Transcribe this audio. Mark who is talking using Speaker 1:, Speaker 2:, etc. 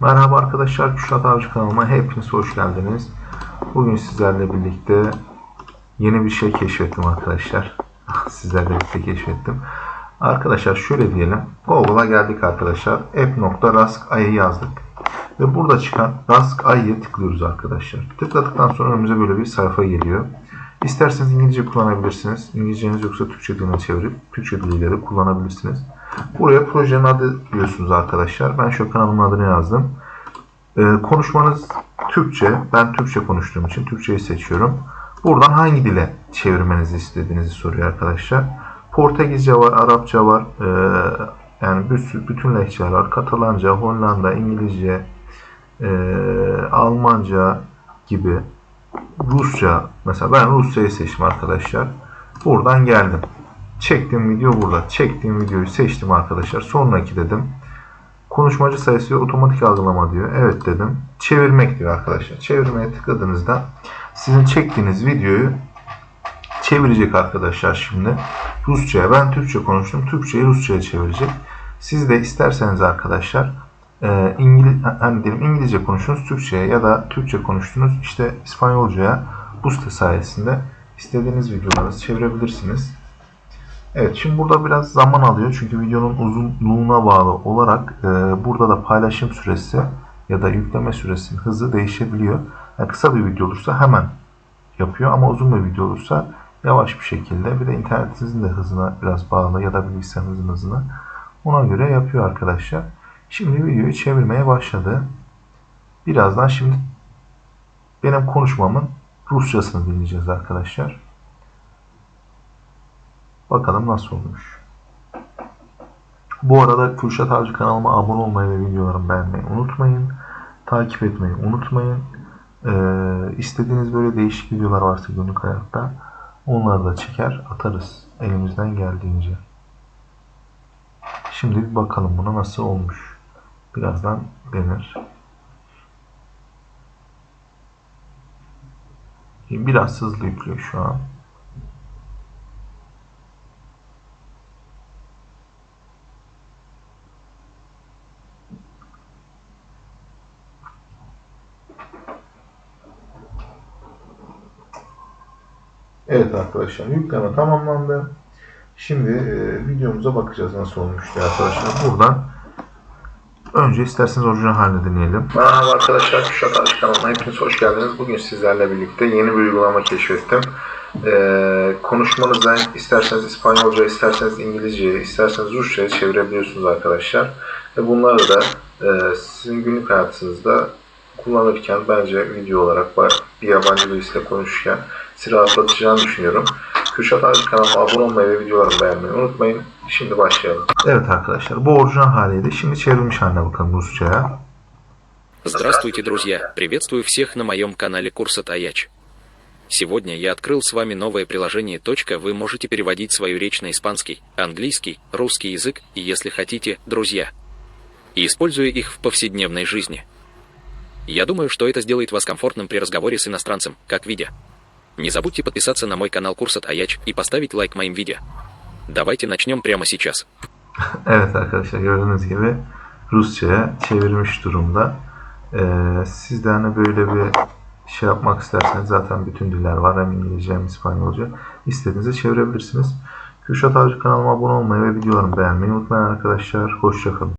Speaker 1: Merhaba arkadaşlar, Küşat Avcı kanalıma hepiniz hoş geldiniz. Bugün sizlerle birlikte yeni bir şey keşfettim arkadaşlar. sizlerle birlikte keşfettim. Arkadaşlar şöyle diyelim, Google'a geldik arkadaşlar. app.rask.ay'ı yazdık. Ve burada çıkan Rask Ay'ı tıklıyoruz arkadaşlar. Tıkladıktan sonra önümüze böyle bir sayfa geliyor. İsterseniz İngilizce kullanabilirsiniz. İngilizceniz yoksa Türkçe diline çevirip Türkçe diliyle de kullanabilirsiniz. Buraya projenin adı diyorsunuz arkadaşlar. Ben şu kanalımın adını yazdım. Ee, konuşmanız Türkçe. Ben Türkçe konuştuğum için Türkçeyi seçiyorum. Buradan hangi dile çevirmenizi istediğinizi soruyor arkadaşlar. Portekizce var, Arapça var. Ee, yani bütün, bütün lehçeler. Katalanca, Hollanda, İngilizce, e, Almanca gibi. Rusça. Mesela ben Rusçayı seçtim arkadaşlar. Buradan geldim. Çektiğim video burada. Çektiğim videoyu seçtim arkadaşlar. Sonraki dedim. Konuşmacı sayısı otomatik algılama diyor. Evet dedim. Çevirmek diyor arkadaşlar. Çevirmeye tıkladığınızda sizin çektiğiniz videoyu çevirecek arkadaşlar şimdi. Rusça'ya ben Türkçe konuştum. Türkçeyi Rusça'ya çevirecek. Siz de isterseniz arkadaşlar e, İngiliz, hani diyelim İngilizce konuştunuz Türkçe'ye ya da Türkçe konuştunuz işte İspanyolca'ya bu site sayesinde istediğiniz videoları çevirebilirsiniz. Evet şimdi burada biraz zaman alıyor çünkü videonun uzunluğuna bağlı olarak e, burada da paylaşım süresi ya da yükleme süresinin hızı değişebiliyor. Yani kısa bir video olursa hemen yapıyor ama uzun bir video olursa yavaş bir şekilde bir de internetinizin de hızına biraz bağlı ya da bilgisayarınızın hızına ona göre yapıyor arkadaşlar. Şimdi videoyu çevirmeye başladı. Birazdan şimdi benim konuşmamın Rusçasını dinleyeceğiz arkadaşlar. Bakalım nasıl olmuş. Bu arada Kürşat Avcı kanalıma abone olmayı ve videolarımı beğenmeyi unutmayın. Takip etmeyi unutmayın. Ee, istediğiniz böyle değişik videolar varsa günlük hayatta onları da çeker atarız elimizden geldiğince. Şimdi bir bakalım buna nasıl olmuş. Birazdan denir. Biraz hızlı yüklüyor şu an. Evet arkadaşlar yükleme tamamlandı. Şimdi e, videomuza bakacağız nasıl olmuş diye arkadaşlar. Buradan önce isterseniz orijinal halini deneyelim. Merhaba arkadaşlar Kuşat Aşk kanalına hepiniz hoş geldiniz. Bugün sizlerle birlikte yeni bir uygulama keşfettim. E, konuşmanızı isterseniz İspanyolca, isterseniz İngilizce, isterseniz Rusça'ya çevirebiliyorsunuz arkadaşlar. Ve bunları da e, sizin günlük hayatınızda kullanırken bence video olarak var, bir yabancı birisiyle konuşurken sizi rahatlatacağını düşünüyorum. Kürşat Arcı kanalıma abone olmayı ve videolarımı beğenmeyi unutmayın. Şimdi başlayalım. Evet arkadaşlar bu orijinal haliydi. Şimdi çevrilmiş haline bakalım Rusça'ya.
Speaker 2: Здравствуйте, друзья! Приветствую всех на моем канале Курса Таяч. Сегодня я открыл с вами новое приложение «Точка». Вы можете переводить свою речь на испанский, английский, русский язык и, если хотите, друзья. И используя их в повседневной жизни. Я думаю, что это сделает вас комфортным при разговоре с иностранцем, как видя. Не забудьте подписаться на мой канал Курса Таяч и поставить лайк моим видео. Давайте начнем прямо сейчас.
Speaker 1: Evet arkadaşlar gördüğünüz gibi Rusça'ya çevirmiş durumda. Ee, siz de hani böyle bir şey yapmak isterseniz zaten bütün diller var. Hem İngilizce hem İspanyolca. İstediğinizi çevirebilirsiniz. Kürşat Avcı kanalıma abone olmayı ve videolarımı beğenmeyi unutmayın arkadaşlar. Hoşçakalın.